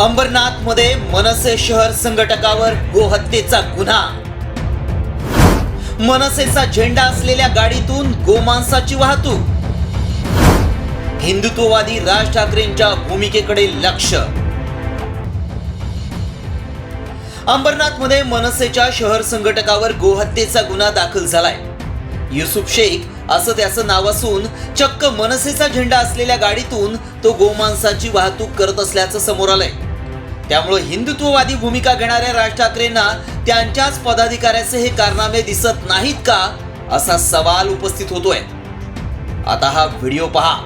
अंबरनाथमध्ये मनसे शहर संघटकावर गोहत्येचा गुन्हा. मनसेचा झेंडा असलेल्या गाडीतून गोमांसाची वाहतूक. हिंदुत्ववादी राज ठाकरेंच्या भूमिकेकडे लक्ष. अंबरनाथमध्ये मनसेच्या शहर संघटकावर गोहत्येचा गुन्हा दाखल झालाय. युसुफ शेख असं त्याचं नाव असून चक्क मनसेचा झेंडा असलेल्या गाडीतून तो गोमांसाची वाहतूक करत असल्याचं समोर आलंय. त्यामुळे हिंदुत्ववादी भूमिका घेणाऱ्या राज ठाकरेंना त्यांच्याच पदाधिकाऱ्याचे हे कारनामे दिसत नाहीत का असा सवाल उपस्थित होतोय. आता हा व्हिडिओ पहा.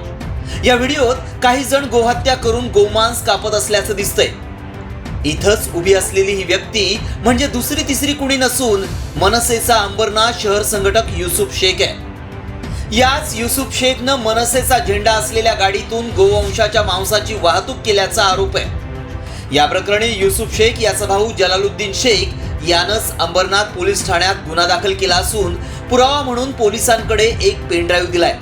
या व्हिडिओत काही जण गोहत्या करून गोमांस कापत असल्याचं दिसतंय. इथंच उभी असलेली ही व्यक्ती म्हणजे दुसरी तिसरी कुणी नसून मनसेचा अंबरनाथ शहर संघटक युसुफ शेख आहे. याच युसुफ शेखनं मनसेचा झेंडा असलेल्या गाडीतून गोवंशाच्या मांसाची वाहतूक केल्याचा आरोप आहे. या प्रकरणी युसुफ शेख याचा भाऊ जलालुद्दीन शेख यानंच अंबरनाथ पोलीस ठाण्यात गुन्हा दाखल केला असून पुरावा म्हणून पोलिसांकडे एक पेनड्राईव्ह दिलाय.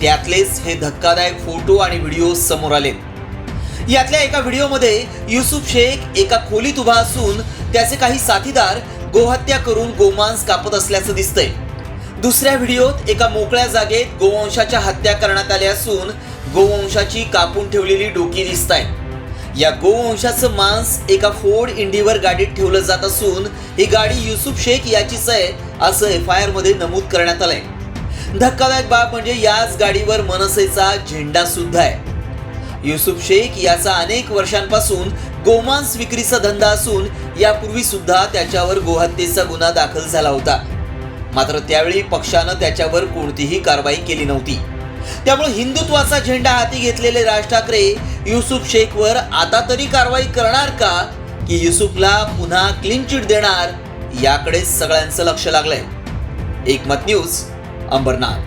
त्यातलेच हे धक्कादायक फोटो आणि व्हिडिओ समोर आले. यातल्या एका व्हिडिओमध्ये युसुफ शेख एका खोलीत उभा असून त्याचे काही साथीदार गोहत्या करून गोमांस कापत असल्याचं दिसतंय. दुसऱ्या व्हिडिओत एका मोकळ्या जागेत गोवंशाच्या हत्या करण्यात आल्या असून गोवंशाची कापून ठेवलेली डोकी दिसत आहे या गोवंशाचं मांस एका फोर्ड इंडिवर गाडीत ठेवलं जात असून ही गाडी युसुफ शेख याचीच आहे असं एफ आय आरमध्ये नमूद करण्यात आलंय. धक्कादायक बाब म्हणजे याच गाडीवर मनसेचा झेंडा सुद्धा आहे. युसुफ शेख याचा अनेक वर्षांपासून गोमांस विक्रीचा धंदा असून यापूर्वी सुद्धा त्याच्यावर गोहत्येचा गुन्हा दाखल झाला होता. मात्र त्यावेळी पक्षानं त्याच्यावर कोणतीही कारवाई केली नव्हती. त्यामुळे हिंदुत्वाचा झेंडा हाती घेतलेले राज ठाकरे युसुफ शेखवर आता तरी कारवाई करणार का? की युसुफला पुन्हा क्लीन चिट देणार? याकडे सगळ्यांचं लक्ष लागलंय. एकमत न्यूज अंबरनाथ.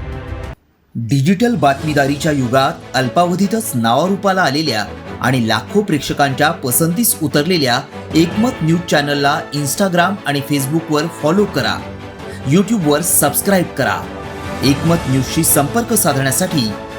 डिजिटल बातमीदारीच्या युगात अल्पावधीतच नावारूपाला आलेल्या आणि लाखो प्रेक्षकांच्या पसंतीस उतरलेल्या एकमत न्यूज चॅनलला इंस्टाग्राम आणि फेसबुकवर फॉलो करा. यूट्यूबवर सबस्क्राईब करा. एकमत न्यूजशी संपर्क साधण्यासाठी